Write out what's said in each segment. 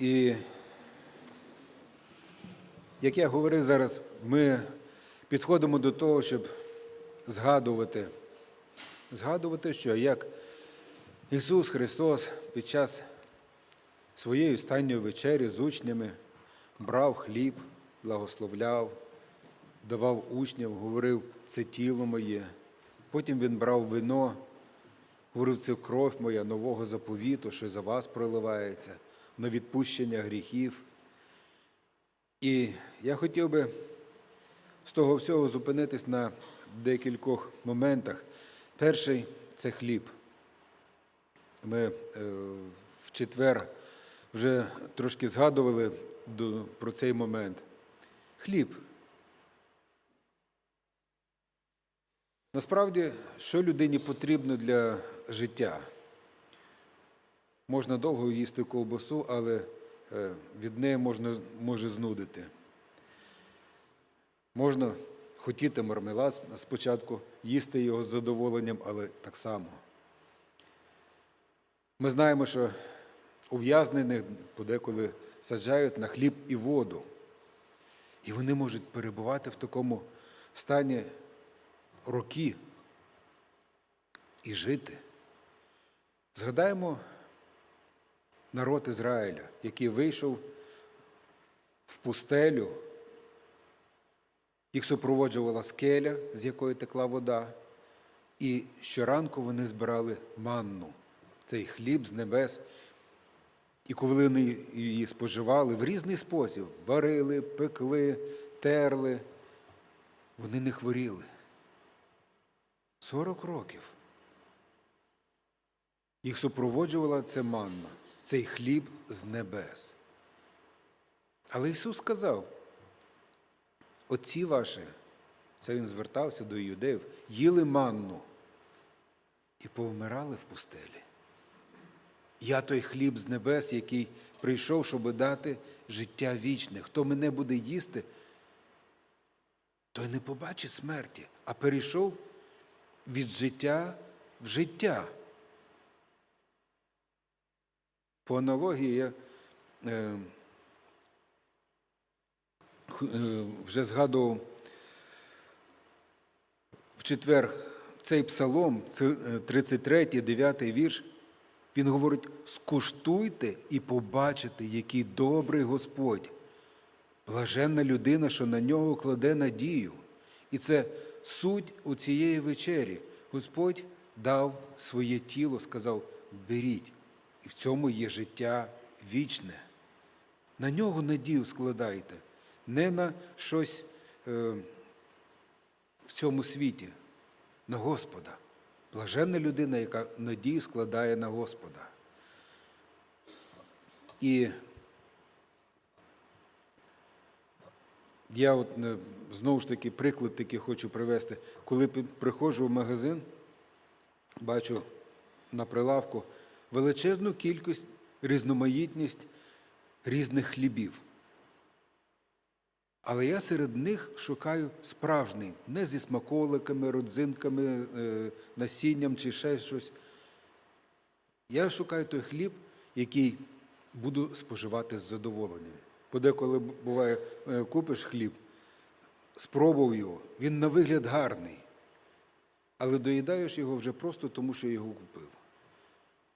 І як я говорив зараз, ми підходимо до того, щоб згадувати, згадувати, що як Ісус Христос під час своєї останньої вечері з учнями брав хліб, благословляв, давав учням, говорив, це тіло моє. Потім він брав вино, говорив, це кров моя нового заповіту, що за вас проливається, на відпущення гріхів. І я хотів би з того всього зупинитись на декількох моментах. Перший це хліб. Ми е, в четвер вже трошки згадували про цей момент. Хліб. Насправді, що людині потрібно для життя? Можна довго їсти ковбасу, але е, від неї можна, може знудити. Можна хотіти мармелад спочатку, їсти його з задоволенням, але так само. Ми знаємо, що ув'язнених подеколи саджають на хліб і воду. І вони можуть перебувати в такому стані роки і жити. Згадаємо народ Ізраїля, який вийшов в пустелю, їх супроводжувала скеля, з якої текла вода, і щоранку вони збирали манну, цей хліб з небес. І коли вони її споживали в різний спосіб, варили, пекли, терли, вони не хворіли. 40 років. Їх супроводжувала це манна, цей хліб з небес. Але Ісус сказав, отці ваші, це Він звертався до юдеїв, їли манну і повмирали в пустелі. Я той хліб з небес, який прийшов, щоб дати життя вічне. Хто мене буде їсти, той не побачить смерті, а перейшов від життя в життя. По аналогії я е, е, вже згадував в четвер цей псалом, 33, 9 вірш. Він говорить: скуштуйте і побачите, який добрий Господь. Блаженна людина, що на нього кладе надію. І це суть у цієї вечері. Господь дав своє тіло, сказав: беріть, в цьому є життя вічне. На нього надію складайте, не на щось е, в цьому світі, на Господа. Блаженна людина, яка надію складає на Господа. І я от е, знову ж таки приклад такий хочу привести. Коли приходжу в магазин, бачу на прилавку величезну кількість, різноманітність різних хлібів. Але я серед них шукаю справжній, не зі смаколиками, родзинками, е, насінням чи ще щось. Я шукаю той хліб, який буду споживати з задоволенням. Подеколи буває, е, купиш хліб, спробував його, він на вигляд гарний, але доїдаєш його вже просто тому, що його купив.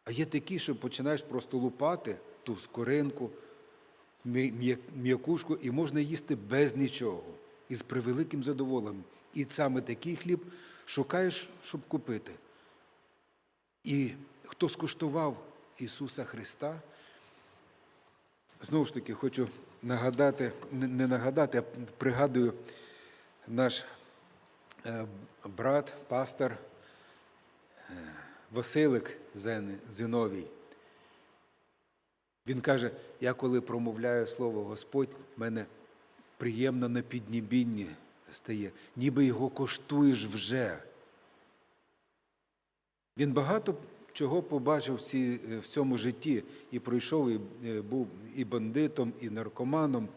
А є такі, що починаєш просто лупати ту скоринку, м'я- м'я- м'якушку, і можна їсти без нічого, і з превеликим задоволенням. І саме такий хліб шукаєш, щоб купити. І хто скуштував Ісуса Христа, знову ж таки хочу нагадати, не не нагадати, а пригадую наш е, брат, пастор е, Василик Зиновій. Він каже: я коли промовляю слово Господь, мене приємно на піднібінні стає, ніби його коштуєш вже. Він багато чого побачив в, в цьому житті і пройшов, і е, був і бандитом, і наркоманом.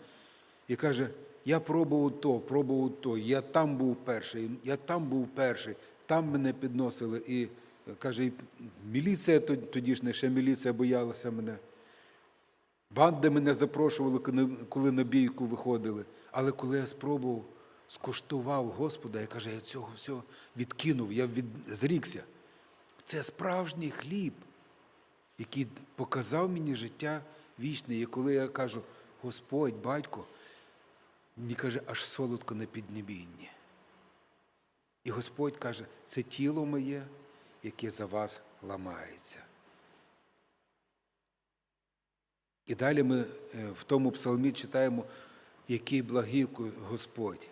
І каже: я пробував то, пробував то, я там був перший, я там був перший, там мене підносили. І е, каже, і міліція тод- тодішня, ще міліція боялася мене. Банди мене запрошували, коли на бійку виходили. Але коли я спробував, скуштував Господа, я каже, я цього всього відкинув, я від... зрікся. Це справжній хліб, який показав мені життя вічне. І коли я кажу, Господь, батько, мені каже, аж солодко на піднебінні. І Господь каже, це тіло моє, яке за вас ламається. І далі ми е, в тому псалмі читаємо, який благий Господь.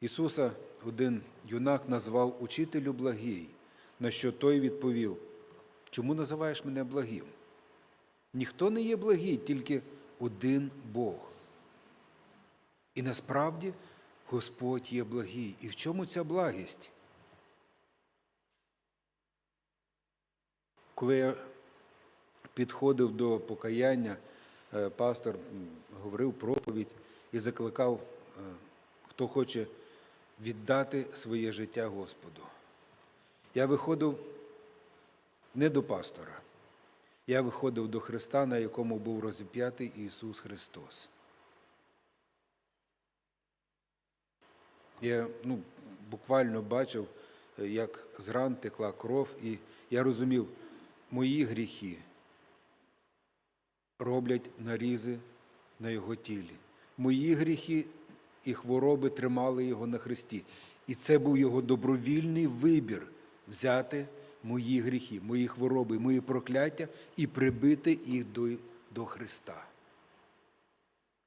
Ісуса один юнак назвав учителю благий, на що той відповів, чому називаєш мене благим? Ніхто не є благий, тільки один Бог. І насправді Господь є благий. І в чому ця благість? Коли я підходив до покаяння, е, пастор говорив проповідь і закликав, е, хто хоче віддати своє життя Господу. Я виходив не до пастора, я виходив до Христа, на якому був розіп'ятий Ісус Христос. Я ну, буквально бачив, е, як з ран текла кров, і я розумів, мої гріхи роблять нарізи на його тілі. Мої гріхи і хвороби тримали його на хресті. І це був його добровільний вибір взяти мої гріхи, мої хвороби, мої прокляття і прибити їх до, до Христа.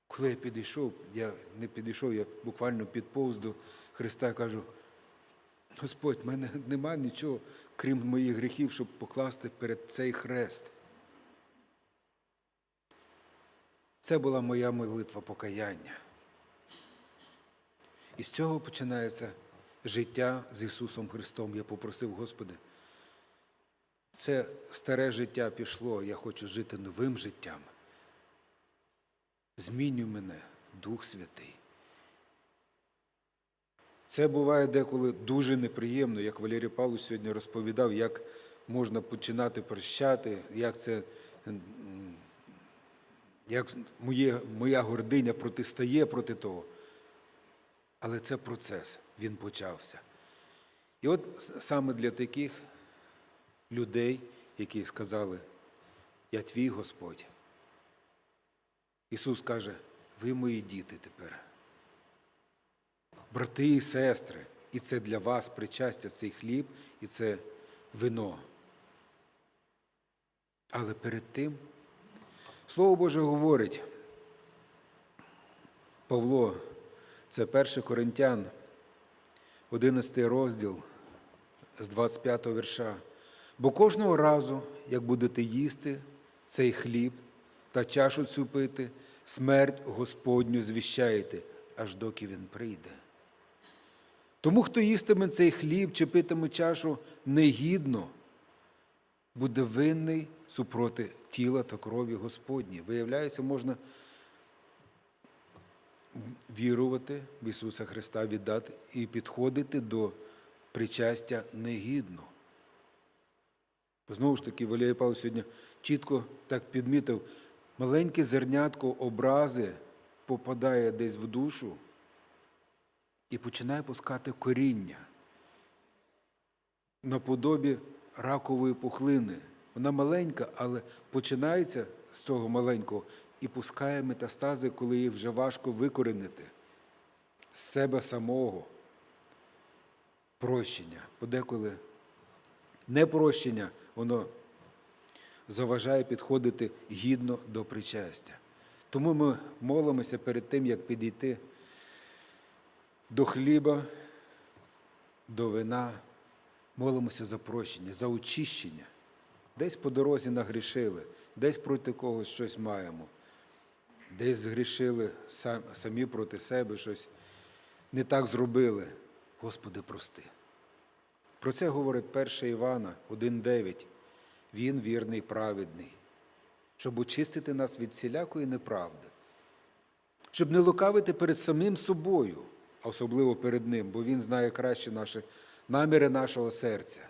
Коли я підійшов, я не підійшов, я буквально підповз до Христа і кажу, Господь, в мене нема нічого, крім моїх гріхів, щоб покласти перед цей хрест. Це була моя молитва покаяння. І з цього починається життя з Ісусом Христом. Я попросив, Господи, це старе життя пішло, я хочу жити новим життям. Змінюй мене, Дух Святий. Це буває деколи дуже неприємно, як Валерій Павлович сьогодні розповідав, як можна починати прощати, як це як моє, моя гординя протистає проти того. Але це процес, він почався. І от саме для таких людей, які сказали, я твій Господь. Ісус каже, ви мої діти тепер. Брати і сестри, і це для вас причастя цей хліб і це вино. Але перед тим Слово Боже говорить, Павло, це 1 Коринтян, 11 розділ з 25 вірша. Бо кожного разу, як будете їсти цей хліб та чашу цю пити, смерть Господню звіщаєте, аж доки він прийде. Тому, хто їстиме цей хліб чи питиме чашу негідно, буде винний супроти тіла та крові Господні. Виявляється, можна вірувати в Ісуса Христа, віддати і підходити до причастя негідно. Знову ж таки, Валерій Павлович сьогодні чітко так підмітив, маленьке зернятко образи попадає десь в душу і починає пускати коріння наподобі ракової пухлини. Вона маленька, але починається з цього маленького і пускає метастази, коли їх вже важко викоренити з себе самого. Прощення. Подеколи непрощення, воно заважає підходити гідно до причастя. Тому ми молимося перед тим, як підійти до хліба, до вина, молимося за прощення, за очищення. Десь по дорозі нагрішили, десь проти когось щось маємо, десь згрішили самі проти себе щось не так зробили. Господи, прости. Про це говорить 1 Івана 1,9. Він вірний праведний, щоб очистити нас від всілякої неправди, щоб не лукавити перед самим собою, особливо перед Ним, бо Він знає краще наші наміри нашого серця.